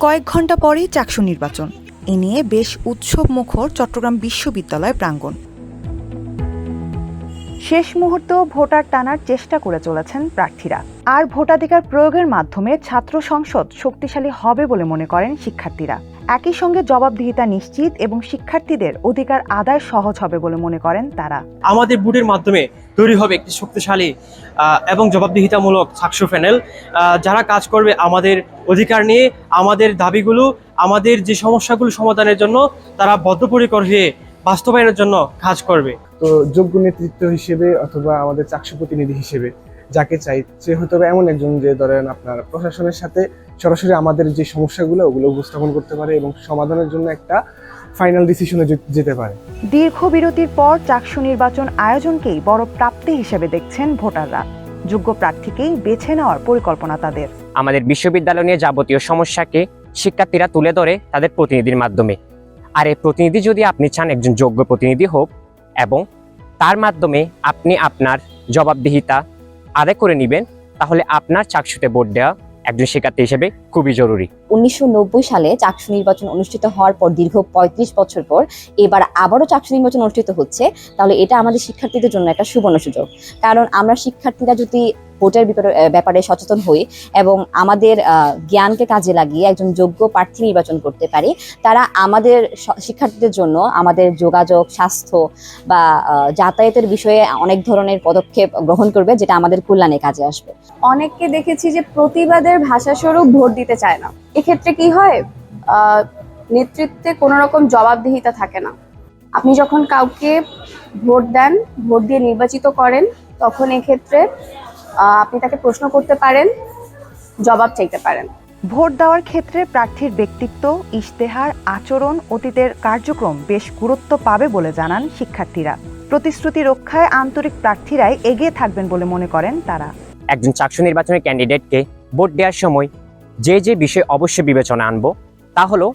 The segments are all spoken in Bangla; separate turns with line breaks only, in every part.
কয়েক ঘণ্টা পরেই চাকসু নির্বাচন। এ নিয়ে বেশ উৎসব মুখর চট্টগ্রাম বিশ্ববিদ্যালয় প্রাঙ্গণ। শেষ মুহূর্ত ভোটার টানার চেষ্টা করে চলেছেন প্রার্থীরা। আর ভোটাধিকার প্রয়োগের মাধ্যমে ছাত্র সংসদ শক্তিশালী হবে বলে মনে করেন শিক্ষার্থীরা। একই সঙ্গে জবাবদিহিতা নিশ্চিত এবং শিক্ষার্থীদের অধিকার আদায় সহজ হবে বলে মনে করেন তারা।
আমাদের বুটের মাধ্যমে তৈরি হবে একটি শক্তিশালী এবং জবাবদিহিতামূলক সাকসু প্যানেল যারা কাজ করবে আমাদের অধিকার নিয়ে আমাদের দাবিগুলো আমাদের যে সমস্যাগুলো সমাধানের জন্য তারা বদ্ধপরিকর হয়ে বাস্তবায়নের জন্য কাজ করবে।
তো যোগ্য নেতৃত্ব হিসেবে অথবা আমাদের চাকসু প্রতিনিধি হিসেবে যাকে চাই সে হতে হবে এমন একজন যে ধরেন আপনার প্রশাসনের সাথে সরাসরি আমাদের যে সমস্যাগুলো ওগুলো উপস্থাপন করতে পারে এবং সমাধানের জন্য একটা ফাইনাল ডিসিশনে যেতে পারে।
দীর্ঘ বিরতির পর চাকসু নির্বাচন আয়োজনকেই বড় প্রাপ্তি হিসেবে দেখছেন ভোটাররা। যোগ্য প্রার্থীকেই বেছে নেওয়ার পরিকল্পনা তাদের।
আমাদের বিশ্ববিদ্যালয় নিয়ে যাবতীয় সমস্যাকে শিক্ষার্থীরা তুলে ধরে তাদের প্রতিনিধির মাধ্যমে। আর এই প্রতিনিধি যদি আপনি চান একজন যোগ্য প্রতিনিধি হোক এবং তার মাধ্যমে আপনি আপনার জবাবদিহিতা আদায় করে নেবেন, তাহলে আপনার চাকসুতে ভোট দেওয়া একজন শিক্ষার্থী হিসেবে খুবই জরুরি।
উনিশশো নব্বই সালে চাকসু নির্বাচন অনুষ্ঠিত হওয়ার পর দীর্ঘ ৩৫ বছর পর এবার আবারও চাকসু নির্বাচন অনুষ্ঠিত হচ্ছে, তাহলে এটা আমাদের শিক্ষার্থীদের জন্য একটা সুবর্ণ সুযোগ। কারণ আমরা শিক্ষার্থীরা যদি ভোটের ব্যাপারে সচেতন হই এবং আমাদের জ্ঞানকে কাজে লাগিয়ে একজন যোগ্য প্রার্থী নির্বাচন করতে পারি। তারা আমাদের শিক্ষার্থীদের জন্য আমাদের যোগাযোগ, স্বাস্থ্য বা যাতায়াতের বিষয়ে অনেক ধরনের পদক্ষেপ গ্রহণ করবে, যেটা আমাদের কল্যাণে কাজে আসবে।
অনেককে দেখেছি যে প্রতিবাদের ভাষাস্বরূপ ভোট দিতে চায় না। এক্ষেত্রে কি হয়? নেতৃত্বে কোনো রকম জবাবদিহিতা থাকে না। আপনি যখন কাউকে ভোট দেন, ভোট দিয়ে নির্বাচিত করেন, তখন এক্ষেত্রে আপনি তাকে প্রশ্ন করতে পারেন জবাব চাইতে পারেন।
ভোট দেওয়ার ক্ষেত্রে প্রার্থীর ব্যক্তিত্ব ইশতেহার আচরণ অতীতের কার্যক্রম বেশ গুরুত্ব পাবে বলে জানান শিক্ষার্থীরা। প্রতিশ্রুতি রক্ষায় আন্তরিক প্রার্থীরাই এগিয়ে থাকবেন বলে মনে করেন তারা।
একজন চাকসু নির্বাচনের ক্যান্ডিডেটকে ভোট দেওয়ার সময় যে যে বিষয় অবশ্যই বিবেচনা আনব তা হলো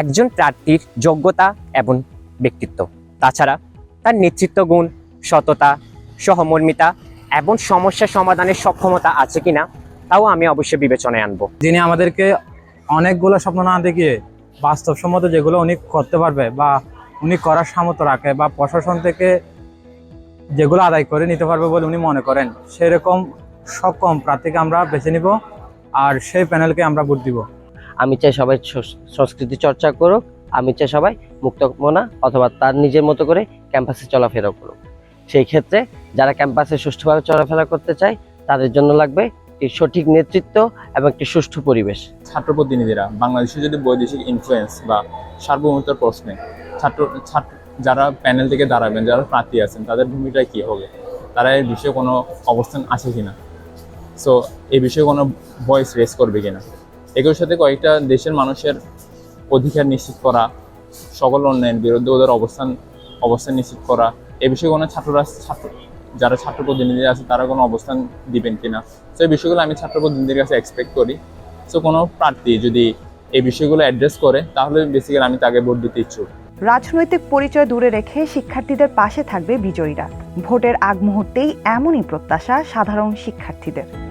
একজন প্রার্থীর যোগ্যতা এবং ব্যক্তিত্ব। তাছাড়া তার নেতৃত্ব গুণ সততা সহমর্মিতা এবং সমস্যা সমাধানের সক্ষমতা আছে কিনা তাও আমি অবশ্যই বিবেচনায় আনব।
যিনি আমাদেরকে অনেকগুলো স্বপ্ন না দেখিয়ে বাস্তবসম্মত যেগুলো উনি করতে পারবে বা উনি করার সামর্থ্য রাখে বা প্রশাসন থেকে যেগুলো আদায় করে নিতে পারবে বলে উনি মনে করেন সেরকম সক্ষম প্রার্থীকে আমরা বেছে নিব আর সেই প্যানেলকে আমরা ভোট দিব।
আমি চাই সবাই সংস্কৃতি চর্চা করুক আমি চাই সবাই মুক্ত মনা অথবা তার নিজের মতো করে ক্যাম্পাসে চলাফেরা করুক। সেই ক্ষেত্রে যারা ক্যাম্পাসে সুষ্ঠুভাবে চলাফেরা করতে চায়, তাদের জন্য লাগবে একটি সঠিক নেতৃত্ব এবং একটি সুষ্ঠু পরিবেশ।
ছাত্র প্রতিনিধিরা, বাংলাদেশে যদি বৈদেশিক ইনফ্লুয়েন্স বা সার্বভৌমত্বের প্রশ্নে ছাত্র ছাত্র, যারা প্যানেল থেকে দাঁড়াবেন, যারা প্রার্থী আছেন, তাদের ভূমিকা কি হবে? তারা এর বিষয়ে কোনো অবস্থান আছে কিনা? সো এই বিষয়ে কোনো ভয়েস রেস করবে কিনা? এগুলোর সাথে কয়েকটা দেশের মানুষের অধিকার নিশ্চিত করা সকল অন্যায়ের বিরুদ্ধে ওদের অবস্থান অবস্থান নিশ্চিত করা, এ বিষয়ে কোনো ছাত্ররা, ছাত্র যারা ছাত্র প্রতিনিধি আছে, তারা কোনো অবস্থান দিবেন কিনা? সো এই বিষয়গুলো আমি ছাত্র প্রতিনিধির কাছে এক্সপেক্ট করি। সো কোনো প্রার্থী যদি এই বিষয়গুলো অ্যাড্রেস করে, তাহলে বেসিক্যালি আমি তাকে ভোট দিতে ইচ্ছুক।
রাজনৈতিক পরিচয় দূরে রেখে শিক্ষার্থীদের পাশে থাকবে বিজয়ীরা। ভোটের আগ মুহূর্তেই এমনই প্রত্যাশা সাধারণ শিক্ষার্থীদের।